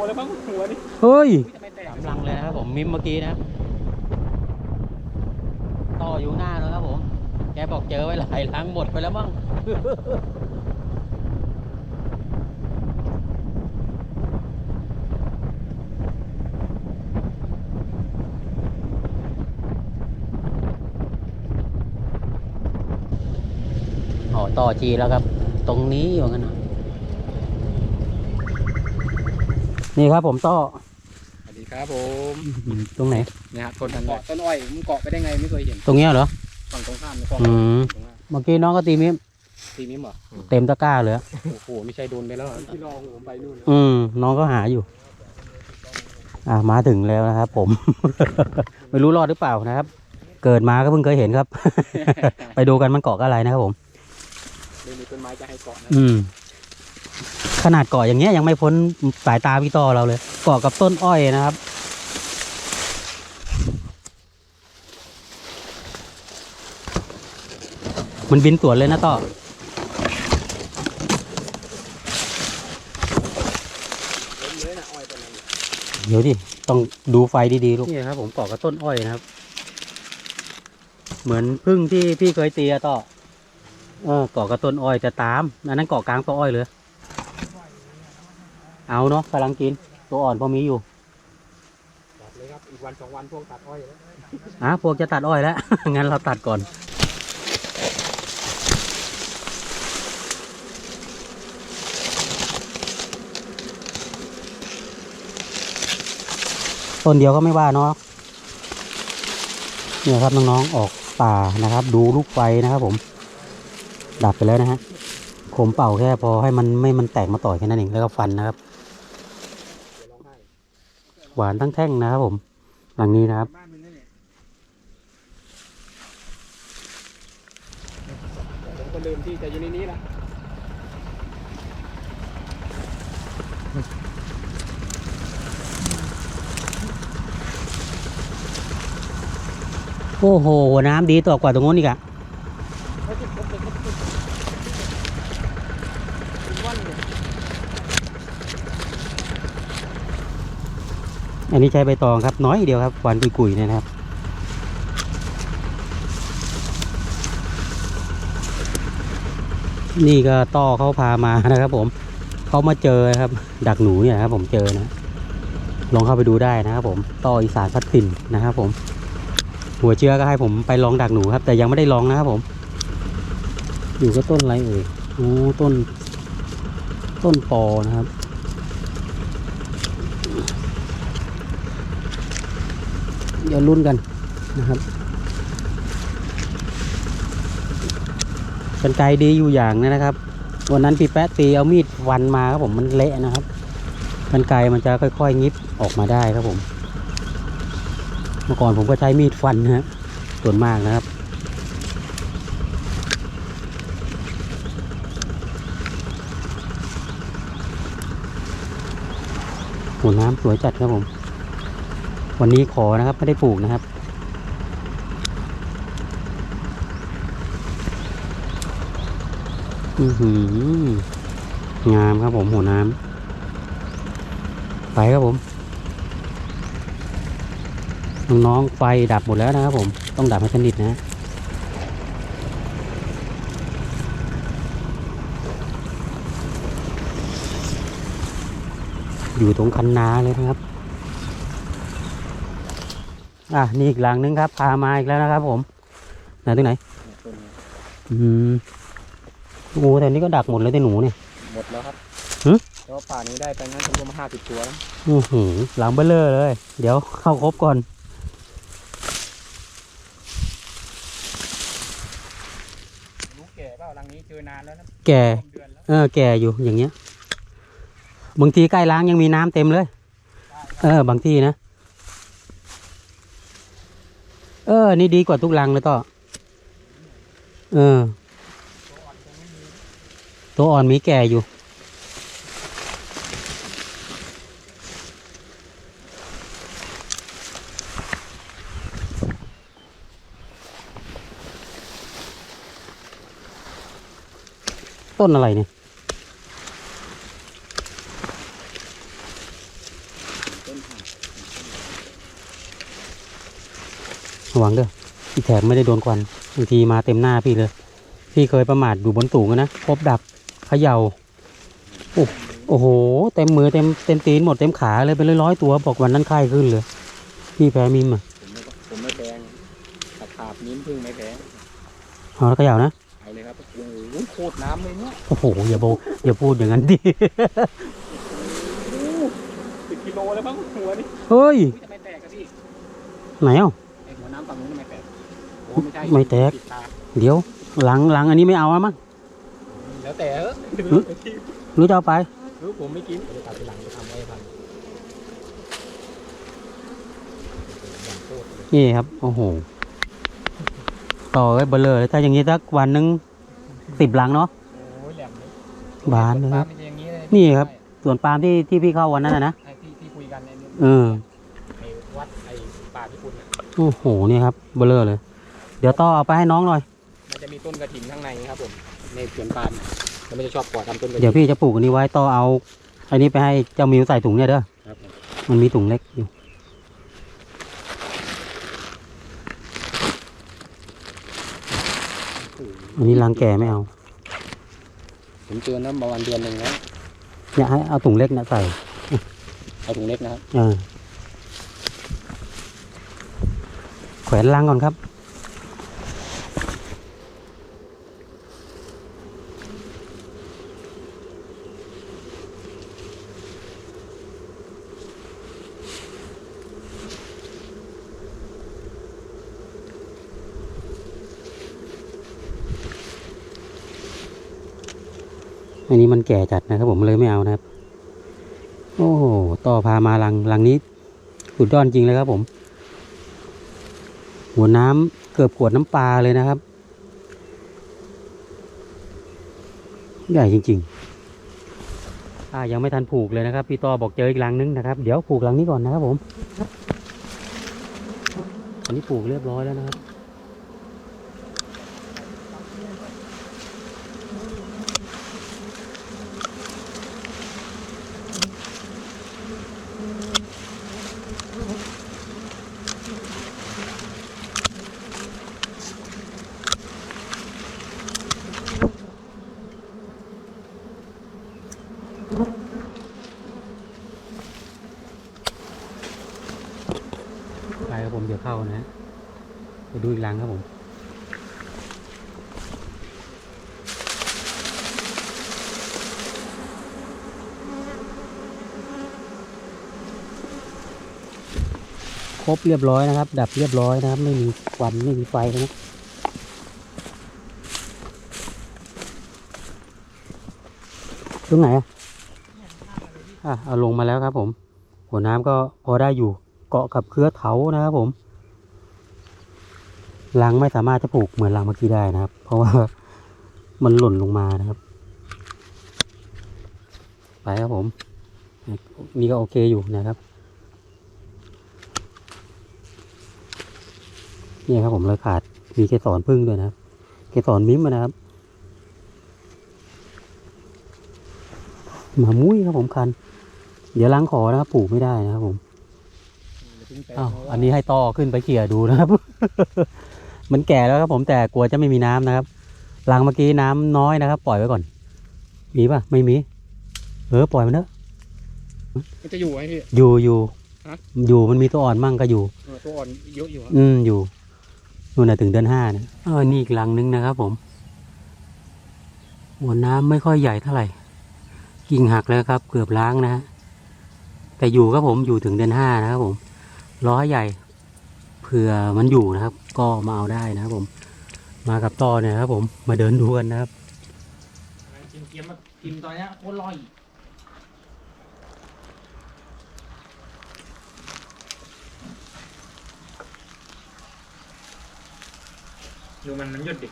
ลแล้วมั้งหัวนี่เฮ้ยจะไม่แตกสามลังเลยนะครับผมมิมเมื่อกี้นะครับต่ออยู่หน้าแล้วครับผม แกบอกเจอไว้หลายลังหมดไปแล้วมั้งอ๋อต่อจีแล้วครับ ตรงนี้อยู่กันนะ นี่ครับผมต่อสวัสดีครับผมอืมตรงไหนเนี่ยฮะต้นเกาะต้นอ้อยมันเกาะไปได้ไงไม่เคยเห็น ตรงเนี้ยเหรอฝั่งตรงข้ามในคลองอืมตรงนั้นเมื่อกี้น้องก็ตีมิมทีนี้เหรอเต็มตะกร้าเลยอะโอ้โหไม่ใช่โดนไปแล้วที่รอผมไปนู่นอืมน้องก็หาอยู่ อะมาถึงแล้วนะครับผม ไม่รู้รอดหรือเปล่านะครับ เกิดมาก็เพิ่งเคยเห็นครับ ไปดูกันมันเกาะกับอะไรนะครับผม เดี๋ยวมีต้นไม้จะให้เกาะนะอืม ขนาดเกาะอย่างเงี้ยยังไม่พ้นสายตาพี่ต่อเราเลย เกาะกับต้นอ้อยนะครับ มันบินสวนเลยนะต่อเดี๋ยวดิต้องดูไฟดีๆลูกนี่ครับ ผมเกาะกับต้นอ้อยนะครับ เหมือนพึ่งที่พี่เคยตีอะต่อเออเกาะกับต้นอ้อยจะตามอันนั้นเกาะกลางต้นอ้อยเลย เอาเนาะกำลังกิน ตัวอ่อนพอมีอยู่ตัดเลยครับอีกวันสองวันพวกตัดอ้อยแล้วอะพวกจะตัดอ้อยแล้ว งั้นเราตัดก่อน ต้นเดียวก็ไม่ว่าเนาะเนี่ยครับน้องๆออกป่านะครับ ดูลูกไฟนะครับผม ดับไปแล้วนะฮะผมเป่าแค่พอให้มันไม่มันแตกมาต่อยแค่นั้นเองแล้วก็ฟันนะครับ เดี๋ยวร้องไห้ หวานทั้งแท่งนะครับผม หลังนี้นะครับบ้านมึงนั่นแหละผมก็ลืมที่จะอยู่ในนี้ละโอ้โหหัวน้ำดีต่อกว่าตรงโน้นอีกอะวันเลย อันนี้ใช้ใบตองครับ น้อยเดียวครับหวานกุยๆเนี่ยนะครับ นี่ก็ต้อเขาพามานะครับ ผมเขามาเจอครับ ดักหนูเนี่ยครับ ผมเจอนะลองเข้าไปดูได้นะครับ ผมต้ออีสานพัดถิ่นนะครับผม หัวเชื้อก็ให้ผมไปลองดักหนูครับ แต่ยังไม่ได้ลองนะครับผม อยู่ก็ต้นอะไรเอ่ยโอ้ต้น ต้นปอนะครับ ดี๋ยวลุ้นกันนะครับเป็นไกลดีอยู่อย่างนะครับ วันนั้นพี่แป๊ะตีเอามีดฟันมาครับผมมันเละนะครับเป็นไกลมันจะค่อยๆ งิบออกมาได้ครับผม เมื่อก่อนผมก็ใช้มีดฟันนะฮะส่วนมากนะครับหัวน้ำสวยจัดครับผม วันนี้ขอนะครับไม่ได้ปลูกนะครับ อือหืองามครับผมหัวน้ำไปครับผม น้องๆไฟดับหมดแล้วนะครับผม ต้องดับให้สนิทนะอยู่ตรงคันนาเลยนะครับ อะนี่อีกหลังนึงครับ พามาอีกแล้วนะครับผมไหนตรงไหนต้นนี้อืมโอ้แต่นี่ก็ดักหมดเลยแต่หนูเนี่ยหมดแล้วครับหึแล้วป่านี้ได้ไปงั้นผมรวมห้าสิบตัวแล้วอือหือหลังเบลเลอร์เลย เดี๋ยวเข้าครบก่อนรู้แก่เปล่ารังนี้เจอนานแล้วนะแก่ร่วมเดือนแล้วเออแก่อยู่อย่างเงี้ยบางทีใกล้ล้างยังมีน้ำเต็มเลย เออบางที่นะ เออ นี่ดีกว่าทุกรังเลยต่อ เออ ตัวอ่อนมีแก่อยู่ ต้นอะไรเนี่ย ต้นขาด ระ วังเด้ออีแถบไม่ได้โดนควันบางทีมาเต็มหน้าพี่เลย พี่เคยประมาทอยู่บนสูงอะนะพบดับเขย่าโอ้โอ้โห เต็มมือเต็มเต็มตีนหมดเต็มขาเลยเป็นร้อยๆตัวบอกวันนั้นไข้ขึ้นเลยพี่แพ้มิมอะผมไม่ผมไม่แพงตะขาบนิ้มพึ่งไม่แพงเอาแล้วเขย่านะเอาเลยครับโอ้โหโคตรน้ำเลยเนี่ยโอ้โหอย่าโบอย่าพูดอย่างนั้นดิสิบกิโลแล้วมั้งหัวนี่เฮ้ยอุ๊ยทำไมแตกอะพี่ไหนเอ้าไอหัว น้ำฝั่งนู้นทำไมแตกโอ้ไม่ใช่ไม่แตก ปิดตาเดี๋ยว หลังหลังอันนี้ไม่เอาอะมั้งแล้วแต่เออหึหรือจะเอาไป รู้ผมไม่กินเดี๋ยวตัดทีหลังจะทำไว้ให้พันอย่างโคตรเลยนี่ครับ โอ้โห ต่อไว้เบลเลอเลยถ้าอย่างนี้สักวันหนึงสิบหลังเนาะ โอ้ยแหลมเลยบานเลยครับไม่ใช่อย่างนี้เลยนี่ครับ ส่วนปาล์มที่ที่พี่เข้าวันนั้นนะนะ ไอ้ที่ที่คุยกันไอ้นี่เออไอ้ วัดไอ้ป่าที่คุณน่ะโอ้โหนี่ครับเบลเลอร์เลย เดี๋ยวต่อเอาไปให้น้องหน่อย มันจะมีต้นกระถิ่นข้างในครับผม ในสวนปาล์มน่ะแล้วมันจะชอบก่อทำต้นกระเดี๋ยวถิ่นพี่จะปลูกอันนี้ไว้ต่อเอาอันนี้ไปให้เจ้ามิวใส่ถุงเนี่ยเด้อ ครับผมมันมีถุงเล็กอยู่ อันนี้รังแก่ไม่เอา ผมเจอน้ำประมาณเดือนหนึ่งแล้วเนี่ยให้เอาถุงเล็กเนี่ยใส่เอาถุงเล็กนะครับ เออแขวนลังก่อนครับ อันนี้มันแก่จัดนะครับผมเลยไม่เอานะครับ โอ้โหต่อพามาลังลังนี้สุดยอดจริงเลยครับผม หัวน้ำเกือบขวดน้ำปลาเลยนะครับ ใหญ่จริงๆอ่ายังไม่ทันผูกเลยนะครับ พี่ต่อบอกเจออีกลังนึงนะครับ เดี๋ยวผูกลังนี้ก่อนนะครับผม อันนี้ผูกเรียบร้อยแล้วนะครับ เข้านะไปดูอีกลังครับผมครบเรียบร้อยนะครับ ดับเรียบร้อยนะครับ ไม่มีควันไม่มีไฟนะตรงไหนอะอะเอาลงมาแล้วครับผม หัวน้ำก็พอได้อยู่เกาะกับเครือเถานะครับผม รังไม่สามารถจะปลูกเหมือนรังเมื่อกี้ได้นะครับ เพราะว่ามันหล่นลงมานะครับ ไปครับผม นี่ก็โอเคอยู่นะครับนี่ครับผมเลยขาดมีเกสรพึ่งด้วยนะครับ เกสรมิ้มอะนะครับหมามุ้ยครับผมคัน เดี๋ยวล้างขอนะครับปลูกไม่ได้นะครับผมอ้าวอันนี้ให้ต่อขึ้นไปเขี่ยดูนะครับ มันแก่แล้วครับผมแต่กลัวจะไม่มีน้ำนะครับรังเมื่อกี้น้ำน้อยนะครับ ปล่อยไว้ก่อน มีป่ะไม่มีเออปล่อยมันเถอะมันจะอยู่ไหมพี่อยู่อยู่ฮะอยู่มันมีตัวอ่อนมั่งก็อยู่เออตัวอ่อนเยอะอยู่ครับอืมอยู่นู่นน่ะถึงเดือนห้านะเออนี่อีกลังนึงนะครับ ผมหัวน้ำไม่ค่อยใหญ่เท่าไหร่กิ่งหักแล้วครับ เกือบล้างนะฮะแต่อยู่ครับผมอยู่ถึงเดือนห้านะครับผมร้อยใหญ่เผื่อมันอยู่นะครับ ก็มาเอาได้นะครับผม มากับต่อเนี่ยครับ ผมมาเดินดูกันนะครับกินเกี๊ยมมากินตอนเนี้ยโคตรอร่อยดูมันมันหยุดดิ